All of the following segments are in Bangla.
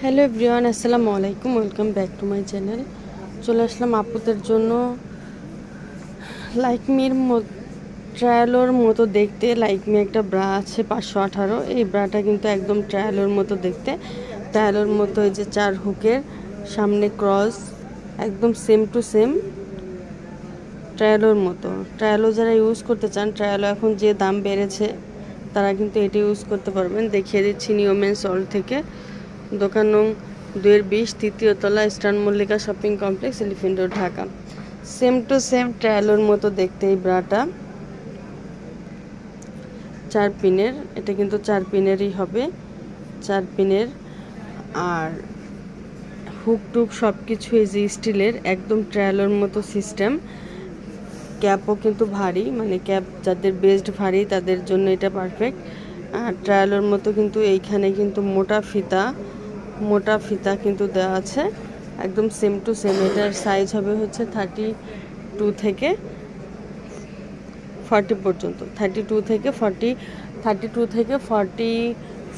হ্যালো এভরিওয়ান আসসালামু আলাইকুম welcome back to my channel চলে আসলাম আপুদের জন্য লাইকমির ট্রায়ালোর মতো দেখতে। লাইকমি একটা ব্রা আছে পাঁচশো আঠারো। এই ব্রাটা কিন্তু একদম ট্রায়ালোর মতো দেখতে। ট্রায়ালোর মতো এই যে চার হুকের সামনে ক্রস একদম সেম টু সেম ট্রায়ালোর মতো। ট্রায়ালো যারা ইউজ করতে চান ট্রায়ালো এখন যে দাম বেড়েছে, তারা কিন্তু এটি ইউজ করতে পারবেন। দেখিয়ে দিচ্ছি নিয়মেন সল থেকে। দোকান নং দুয়ের বিশ, তৃতীয় তলা eastern Mallika shopping complex, elephant road, Dhaka. Same to same ট্রায়ালোর মতো দেখতে এই ব্রাটা। চার পিনের, এটা কিন্তু চার পিনেরই হবে। চার পিনের আর হুক টুক সব কিছু এই যে স্টিলের, একদম ট্রায়ালোর মতো সিস্টেম। ক্যাপও কিন্তু ভারী মানে ক্যাপ যাদের বেস্ট ভারী তাদের জন্য এটা পারফেক্ট। আর ট্রায়ালোর মতো কিন্তু এইখানে কিন্তু মোটা ফিতা। মোটা ফিতা কিন্তু দেওয়া আছে। একদম সেম টু সেম এটার সাইজ হবে হচ্ছে থার্টি টু থেকে ফর্টি পর্যন্ত। থার্টি টু থেকে ফর্টি থার্টি টু থেকে ফর্টি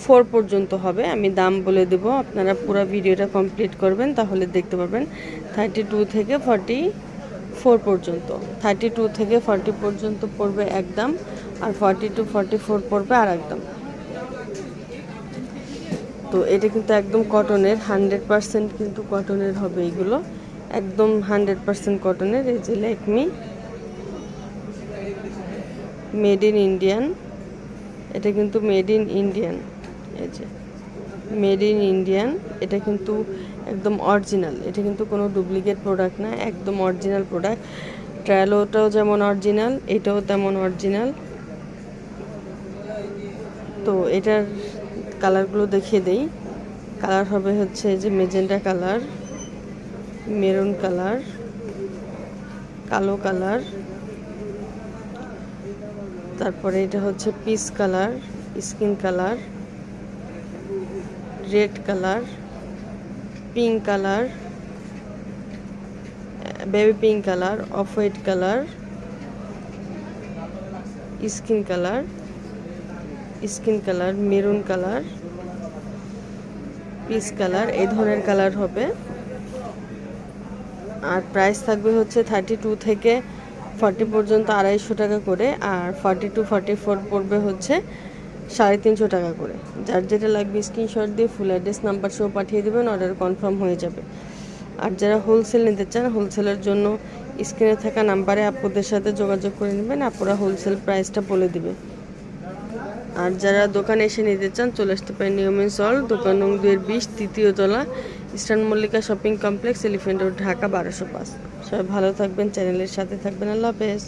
ফোর পর্যন্ত হবে। আমি দাম বলে দেব, আপনারা পুরো ভিডিওটা কমপ্লিট করবেন, তাহলে দেখতে পাবেন থার্টি টু থেকে ফর্টি ফোর পর্যন্ত। থার্টি টু থেকে ফর্টি পর্যন্ত পড়বে এক দাম, আর ফর্টি টু ফর্টি ফোর পড়বে আর এক দাম। তো এটা কিন্তু একদম কটনের হান্ড্রেড পারসেন্ট কিন্তু কটনের হবে এগুলো। একদম হান্ড্রেড পারসেন্ট কটনের, এই যে লেকমি। মেড ইন ইন্ডিয়ান এটা কিন্তু মেড ইন ইন্ডিয়ান এই যে মেড ইন ইন্ডিয়ান এটা কিন্তু একদম অরিজিনাল এটা কিন্তু কোনো ডুপ্লিকেট প্রোডাক্ট না, একদম অরিজিনাল প্রোডাক্ট ট্রায়ালোটাও যেমন অরিজিনাল এটাও তেমন অরিজিনাল তো এটার কালারগুলো দেখিয়ে দেই। কালার হবে হচ্ছে যে মেজেন্টা কালার, মেরুন কালার, কালো কালার, তারপরে এটা হচ্ছে peach colour, skin colour, red colour, pink colour, baby pink colour, off white colour, skin colour. Skin colour, maroon colour, peach colour, এই ধরনের কালার হবে। আর প্রাইস থাকবে হচ্ছে থার্টি টু থেকে ফর্টি পর্যন্ত আড়াইশো টাকা করে, আর ফর্টি টু, ফর্টি ফোর পড়বে হচ্ছে সাড়ে তিনশো টাকা করে। যার যেটা লাগবে স্ক্রিনশট দিয়ে ফুল অ্যাড্রেস নাম্বার সহ পাঠিয়ে দেবেন অর্ডার কনফার্ম হয়ে যাবে। আর যারা হোলসেল নিতে চান হোলসেলের জন্য স্ক্রিনে থাকা নাম্বারে আপুদের সাথে যোগাযোগ করে নেবেন আপুরা হোলসেল প্রাইসটা বলে দিবে। আর যারা দোকানে এসে নিতে চান, চলে আসতে পারেন নিয়মিন সল দোকান নং দুয়ের বিশ, তৃতীয় তলা, Eastern Mallika Shopping Complex Elephant Road, Dhaka বারোশো পাঁচ। সবাই ভালো থাকবেন, চ্যানেলের সাথে থাকবেন। আল্লাহ হাফেজ।